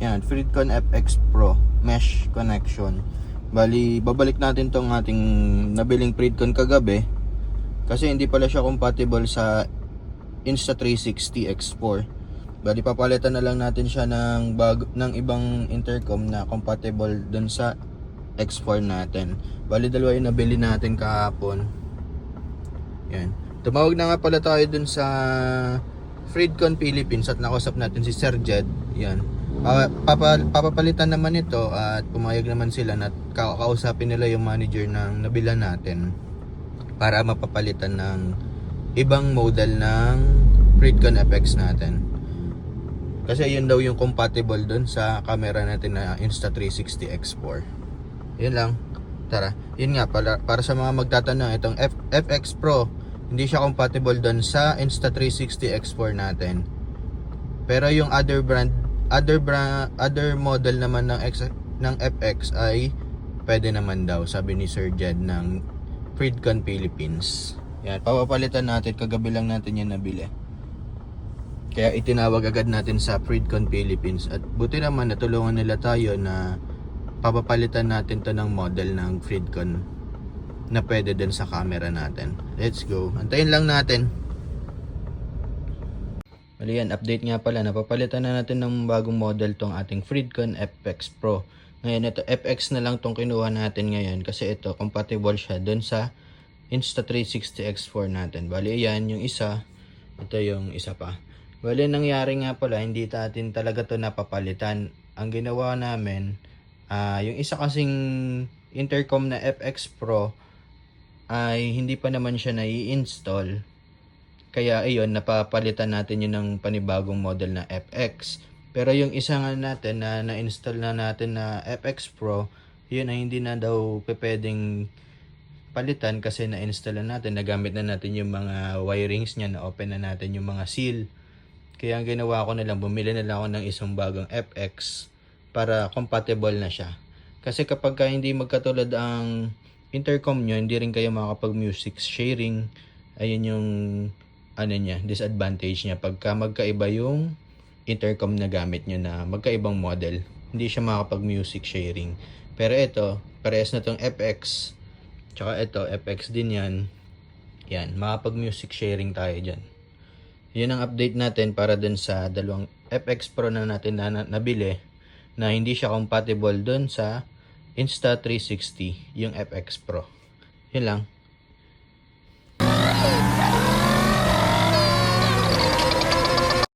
Yan, Freedcon FX Pro mesh connection. Bali, babalik natin tong ating nabiling Freedcon kagabi kasi hindi pala siya compatible sa Insta360 X4. Bali, papalitan na lang natin siya ng, bag, ng ibang intercom na compatible dun sa X4 natin. Bali, dalawa yung nabili natin kahapon. Yan. Tumawag na nga pala tayo dun sa Freedcon Philippines at nakausap natin si Sir Jed. Yan. Papa- papapalitan naman ito at pumayag naman sila na kakausapin nila yung manager ng nabila natin para mapapalitan ng ibang model ng Freedcon FX natin. Kasi yun daw yung compatible dun sa camera natin na Insta360 X4. Yun lang. Tara. Yun nga, para, para sa mga magtatanong, itong F, FX Pro, hindi siya compatible dun sa Insta360 X4 natin. Pero yung other brand, other brand, other model naman ng X, ng FX ay pwede naman daw, sabi ni Sir Jed ng Freedcon Philippines. Yan, papapalitan natin, kagabi lang natin yan nabili. Kaya itinawag agad natin sa Freedcon Philippines at buti naman natulungan nila tayo na papapalitan natin to ng model ng Freedcon na pwede din sa camera natin. Let's go. Antayin lang natin. Bali yan, update nga pala. Napapalitan na natin ng bagong model tong ating Freedcon FX Pro. Ngayon ito, FX na lang tong kinuha natin ngayon kasi ito compatible siya dun sa Insta360 X4 natin. Bali yan, yung isa. Ito yung isa pa. Bali nangyari nga pala, hindi natin talaga to napapalitan. Ang ginawa namin, ah yung isa kasing intercom na FX Pro ay hindi pa naman siya nai-install. Kaya ayun, napapalitan natin yun ng panibagong model na FX. Pero yung isa nga natin na na-install na natin na FX Pro, yun ay hindi na daw pwedeng palitan kasi na-install na natin, nagamit na natin yung mga wirings niya, na-open na natin yung mga seal. Kaya ang ginawa ko na lang, bumili na lang ako ng isang bagong FX para compatible na siya. Kasi kapag ka hindi magkatulad ang intercom nyo, hindi rin kayo makakapag music sharing. Ayun yung ano niya, disadvantage niya. Pagka magkaiba yung intercom na gamit nyo na magkaibang model, hindi siya makakapag music sharing. Pero ito, parehas na tong FX, tsaka ito, FX din yan. Yan, makapag music sharing tayo dyan. Yun ang update natin para dun sa dalawang FX Pro na natin na, na nabili na hindi siya compatible dun sa Insta360, yung FX Pro. Yun lang.